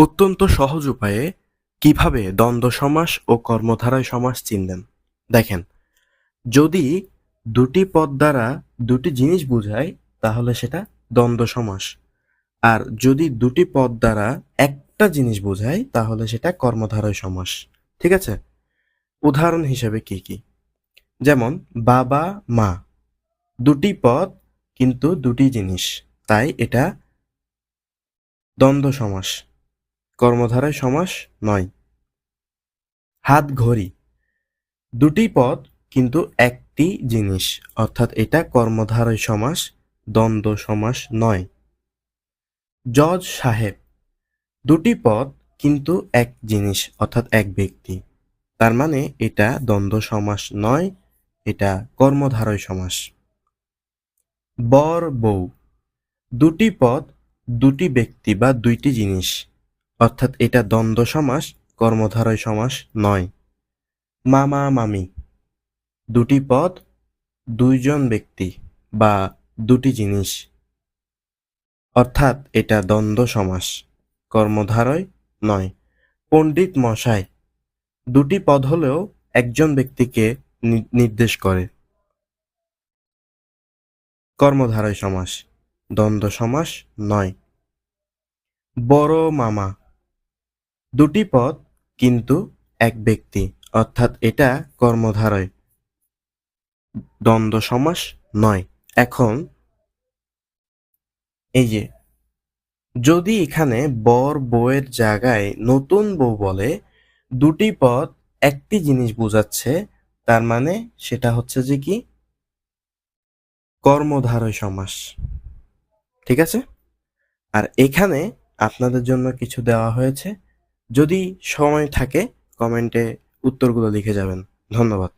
অত্যন্ত সহজ উপায়ে কীভাবে দ্বন্দ্ব সমাস ও কর্মধারয় সমাস চিনবেন। দেখেন, যদি দুটি পদ দ্বারা দুটি জিনিস বোঝায়, তাহলে সেটা দ্বন্দ্ব সমাস। আর যদি দুটি পদ দ্বারা একটা জিনিস বোঝায়, তাহলে সেটা কর্মধারয় সমাস। ঠিক আছে? উদাহরণ হিসেবে কি কি? যেমন, বাবা, মা। দুটি পদ কিন্তু দুটি জিনিস। তাই এটা দ্বন্দ্ব সমাস। কর্মধারয় সমাস নয়। হাত ঘড়ি। দুটি পদ কিন্তু একটি জিনিস, অর্থাৎ এটা কর্মধারয় সমাস, দ্বন্দ্ব সমাস নয়। জজ সাহেব, দুটি পদ কিন্তু এক জিনিস, অর্থাৎ এক ব্যক্তি। তার মানে এটা দ্বন্দ্ব সমাস নয়, এটা কর্মধারয় সমাস। বর বউ, দুটি পদ দুটি ব্যক্তি বা দুইটি জিনিস। অর্থাৎ এটা দ্বন্দ্ব সমাস, কর্মধারয় সমাস নয়। মামা মামি, দুটি পদ, দুইজন ব্যক্তি বা দুটি জিনিস। অর্থাৎ এটা দ্বন্দ্ব সমাস, কর্মধারয় নয়। পণ্ডিত মশাই, দুটি পদ হলেও একজন ব্যক্তিকে নির্দেশ করে। কর্মধারয় সমাস, দ্বন্দ্ব সমাস নয়। বড় মামা দুটি পদ কিন্তু এক ব্যক্তি, অর্থাৎ এটা কর্মধারয়। দ্বন্দ্ব সমাস নয়। এখন এই যে, যদি এখানে বর বউয়ের জায়গায় নতুন বউ বলে, দুটি পদ একটি জিনিস বোঝাচ্ছে, তার মানে সেটা হচ্ছে যে কি? কর্মধারয় সমাস। ঠিক আছে? আর এখানে আপনাদের জন্য কিছু দেওয়া হয়েছে। যদি সময় থাকে কমেন্টে উত্তরগুলো লিখে যাবেন। ধন্যবাদ।